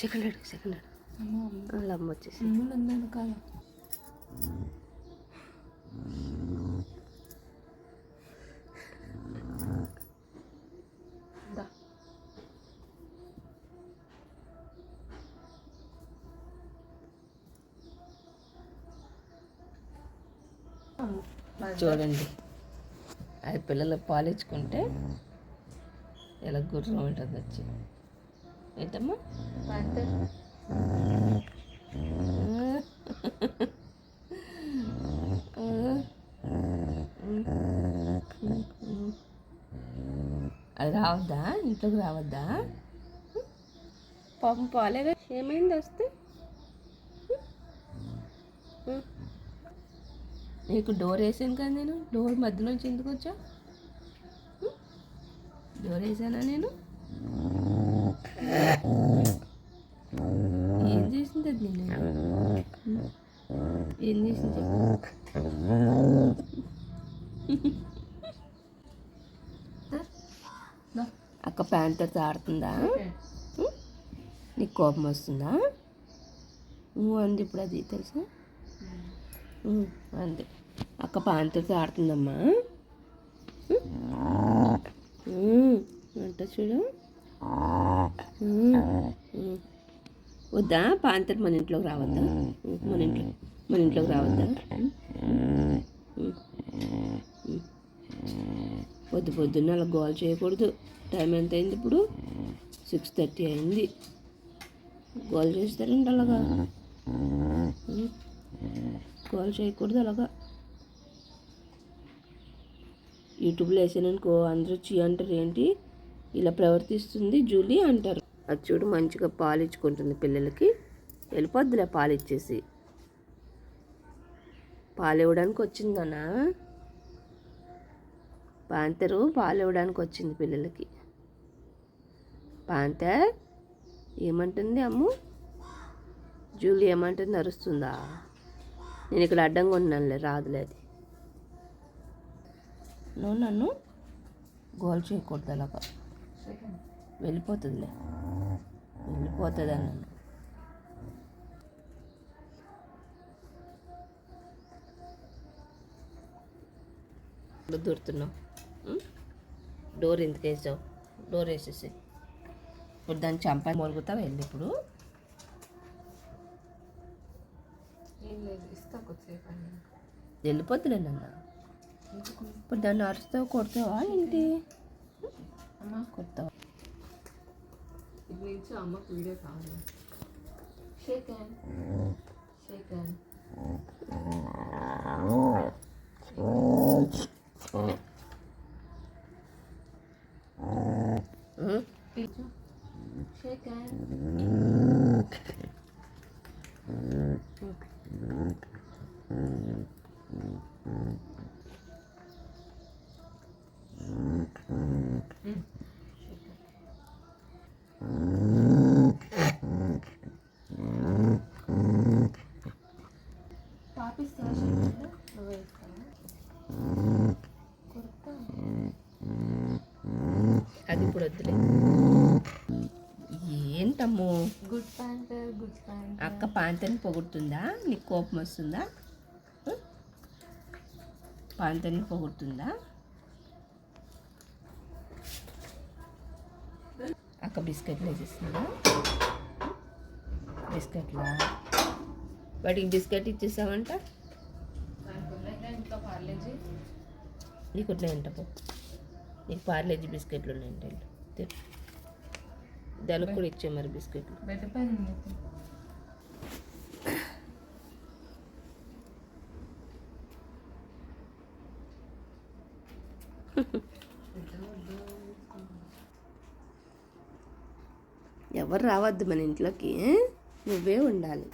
Second అడుగు second అడుగు అమ్మ వచ్చేసి ఉందని కాదు. చూడండి. అది పిల్లలు పాలించుకుంటే ఎలా గుర్రం ఉంటుంది వచ్చి. ఏంటమ్మా. అది రావద్దా? ఇంట్లోకి రావద్దా? పాపం పాలేగా ఏమైంది వస్తే? నీకు డోర్ వేసాను కదా నేను? డోర్ మధ్యలోంచి ఎందుకు వచ్చా? డోర్ వేసానా నేను? ఏం చేసింది అది నేను ఏం చేసింది? అక్క ప్యాంటర్తో ఆడుతుందా? నీకు కోపం వస్తుందా? అంది ఇప్పుడు అది తెలుసా? అంది. అక్క ప్యాంటర్తో ఆడుతుందమ్మా. ఉం, అంట చూడు. వద్దా? పాంతర్ మన ఇంట్లోకి రావద్దా? మన ఇంట్లో మన ఇంట్లోకి రావద్దా. పొద్దు పొద్దున్న అలా గోల్ చేయకూడదు. టైం ఎంత అయింది ఇప్పుడు? సిక్స్ థర్టీ అయింది. గోల్ చేస్తారండి అలాగా. గోల్ చేయకూడదు అలాగా? యూట్యూబ్లో వేసాననుకో అందరూ చీ అంటారు ఏంటి? ఇలా ప్రవర్తిస్తుంది జూలీ అంటారు. అది చూడు మంచిగా పాలు ఇచ్చుకుంటుంది పిల్లలకి. వెళ్ళిపోద్దులే పాలు ఇచ్చేసి పాలు ఇవ్వడానికి వచ్చిందనా పాంతరు పాలు ఇవ్వడానికి వచ్చింది పిల్లలకి. పాంతర్ ఏమంటుంది అమ్ము? జూలీ ఏమంటుంది? అరుస్తుందా నేను ఇక్కడ అడ్డంగా ఉన్నానులే రాదులే అది. నువ్వు నన్ను గోల్ చేయకూడదు అలాగా. వెళ్ళిపోతుందిలే. వెళ్ళిపోతుంది అన్నాను దూరుతున్నావు? డోర్ ఎందుకు వేసావు? డోర్ వేసేసి. ఇప్పుడు దాన్ని చంపా మొలుగుతావు వెళ్ళి ఇప్పుడు. వెళ్ళిపోతులే నన్న. ఇప్పుడు దాన్ని అరుస్తావు కొడతావా ఏంటి? 아무것도 이분이 치안 맞고 이래서 안 해. Chicken. Chicken. 응? Chicken. Chicken. Good good pant. అక్క పాంతని పొగుడుతుందా? నీకు కోపం వస్తుందా? పాంతని పొగుడుతుందా? అక్క బిస్కెట్లు వేసేస్తుందా బిస్కెట్లా? వాడికి బిస్కెట్ ఇచ్చేసావంట? నీకు ఉన్నాయంట నీకు పార్లేజీ బిస్కెట్లు ఉన్నాయంట. దానికి కూడా ఇచ్చే మరి బిస్కెట్లు. ఎవరు రావద్దు మన ఇంట్లోకి నువ్వే ఉండాలి.